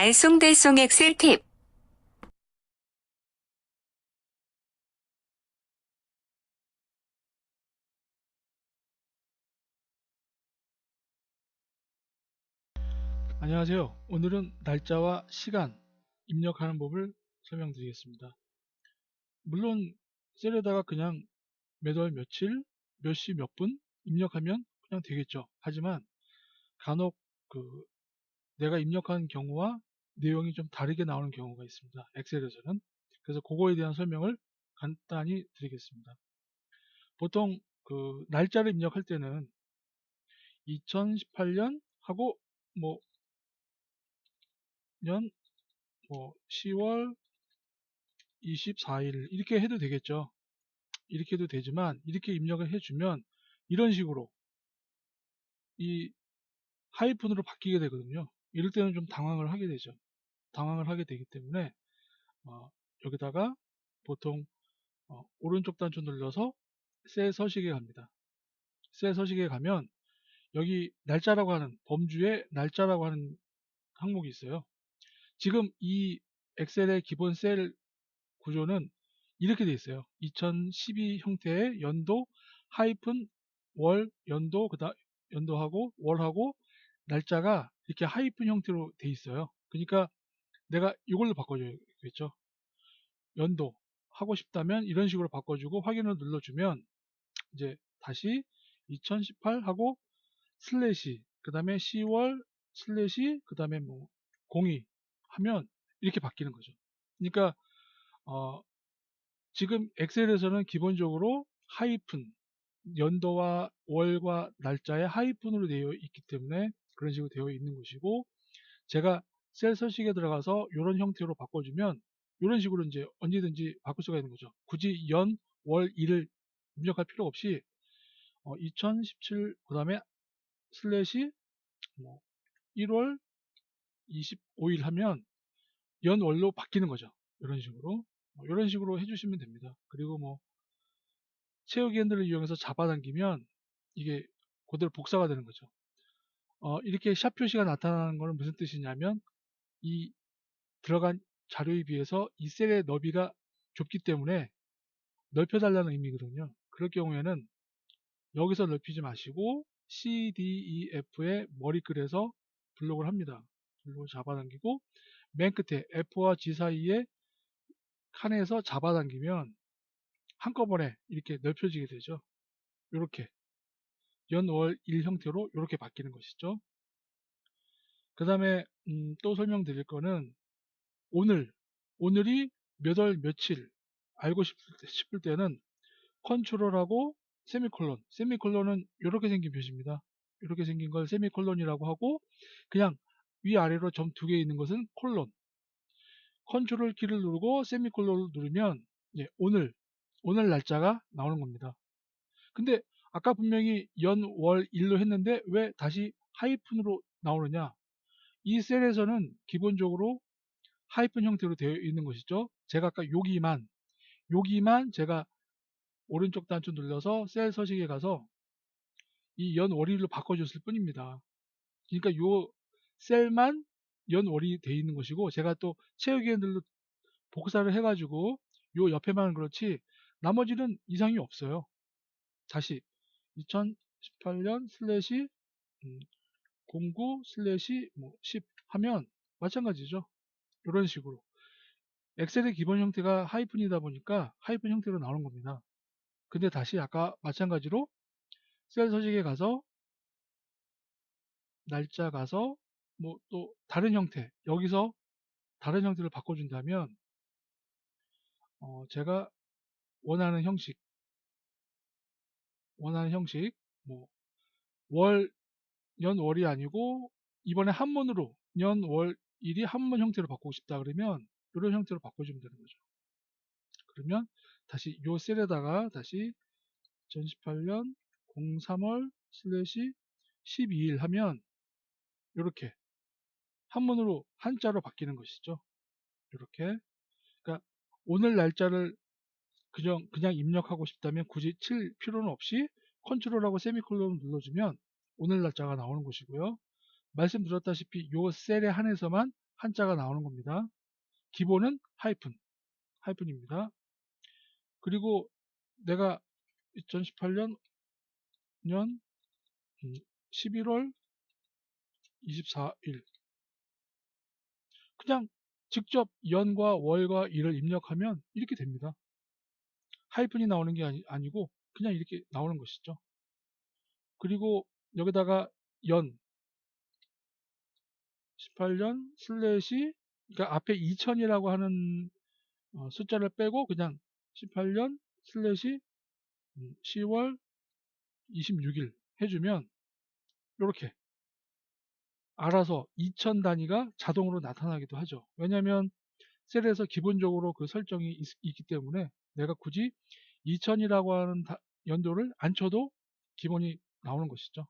알쏭달쏭 엑셀 팁. 안녕하세요. 오늘은 날짜와 시간 입력하는 법을 설명드리겠습니다. 물론 셀에다가 그냥 몇월 며칠, 몇 시 몇 분 입력하면 그냥 되겠죠. 하지만 간혹 그 내가 입력한 경우와 내용이 좀 다르게 나오는 경우가 있습니다. 엑셀에서는. 그래서 그거에 대한 설명을 간단히 드리겠습니다. 보통 그 날짜를 입력할 때는 2018년 하고 뭐 년, 뭐 10월 24일 이렇게 해도 되겠죠. 이렇게 해도 되지만 이렇게 입력을 해주면 이런 식으로 이 하이픈으로 바뀌게 되거든요. 이럴 때는 좀 당황을 하게 되죠. 당황을 하게 되기 때문에 어, 여기다가 보통 어, 오른쪽 단추 눌러서 셀 서식에 갑니다. 셀 서식에 가면 여기 날짜라고 하는 범주에 날짜라고 하는 항목이 있어요. 지금 이 엑셀의 기본 셀 구조는 이렇게 되어 있어요. 2012 형태의 연도 하이픈 월 연도 그다 연도하고 월하고 날짜가 이렇게 하이픈 형태로 돼 있어요. 그러니까 내가 이걸로 바꿔줘야겠죠. 연도 하고 싶다면 이런 식으로 바꿔주고 확인을 눌러주면 이제 다시 2018 하고 슬래시 그 다음에 10월 슬래시 그 다음에 뭐02 하면 이렇게 바뀌는 거죠. 그러니까 어, 지금 엑셀에서는 기본적으로 하이픈 연도와 월과 날짜에 하이픈으로 되어 있기 때문에 그런 식으로 되어 있는 것이고 제가 셀 서식에 들어가서 이런 형태로 바꿔주면 이런 식으로 이제 언제든지 바꿀 수가 있는 거죠. 굳이 연, 월, 일을 입력할 필요 없이 어, 2017 그 다음에 슬래시 뭐 1월 25일 하면 연월로 바뀌는 거죠. 이런 식으로 뭐 이런 식으로 해주시면 됩니다. 그리고 뭐 채우기 핸들을 이용해서 잡아당기면 이게 그대로 복사가 되는 거죠. 어, 이렇게 샵 표시가 나타나는 것은 무슨 뜻이냐면 이 들어간 자료에 비해서 이 셀의 너비가 좁기 때문에 넓혀달라는 의미거든요. 그럴 경우에는 여기서 넓히지 마시고 C, D, E, F의 머리글에서 블록을 합니다. 블록을 잡아당기고 맨 끝에 F와 G 사이에 칸에서 잡아당기면 한꺼번에 이렇게 넓혀지게 되죠. 이렇게 연, 월, 일 형태로 이렇게 바뀌는 것이죠. 그 다음에 음, 또 설명드릴 거는 오늘, 오늘이 몇 월 며칠 알고 싶을, 때 는 컨트롤하고 세미콜론, 세미콜론은 이렇게 생긴 표시입니다. 이렇게 생긴 걸 세미콜론이라고 하고 그냥 위아래로 점 두 개 있는 것은 콜론 컨트롤 키를 누르고 세미콜론을 누르면 예, 오늘 오늘 날짜가 나오는 겁니다. 근데 아까 분명히 연, 월, 일로 했는데 왜 다시 하이픈으로 나오느냐? 이 셀에서는 기본적으로 하이픈 형태로 되어 있는 것이죠. 제가 아까 여기만 여기만 제가 오른쪽 단추 눌러서 셀 서식에 가서 이 연, 월일로 바꿔줬을 뿐입니다. 그러니까 요 셀만 연월이 되어 있는 것이고 제가 또 채우기 핸들로 복사를 해가지고 요 옆에만 그렇지 나머지는 이상이 없어요. 다시 2018년 슬래시 09 음, 슬래시 뭐10 하면 마찬가지죠. 이런 식으로 엑셀의 기본 형태가 하이픈이다 보니까 하이픈 형태로 나오는 겁니다. 근데 다시 아까 마찬가지로 셀 서식에 가서 날짜 가서 뭐 또 다른 형태 여기서 다른 형태를 바꿔준다면 어 제가 원하는 형식 원하는 형식 뭐 월 년 월이 아니고 이번에 한문으로 년월 일이 한문 형태로 바꾸고 싶다 그러면 이런 형태로 바꿔주면 되는 거죠. 그러면 다시 요 셀에다가 다시 2018년 03월 슬래시 12일 하면 이렇게 한문으로 한자로 바뀌는 것이죠. 이렇게 그러니까 오늘 날짜를 그냥 그냥 입력하고 싶다면 굳이 칠 필요는 없이 컨트롤하고 세미콜론 눌러주면 오늘 날짜가 나오는 것이고요. 말씀드렸다시피 요 셀에 한해서만 한자가 나오는 겁니다. 기본은 하이픈, 하이픈입니다. 그리고 내가 2018년 년 11월 24일 그냥 직접 연과 월과 일을 입력하면 이렇게 됩니다. 하이픈이 나오는 게 아니, 아니고 그냥 이렇게 나오는 것이죠. 그리고 여기다가 연 18년 슬래시 그러니까 앞에 2000이라고 하는 어, 숫자를 빼고 그냥 18년 슬래시 10월 26일 해주면 이렇게 알아서 2000 단위가 자동으로 나타나기도 하죠. 왜냐하면 셀에서 기본적으로 그 설정이 있, 기 때문에 내가 굳이 2000이라고 하는 다, 연도를 안 쳐도 기본이 나오는 것이죠.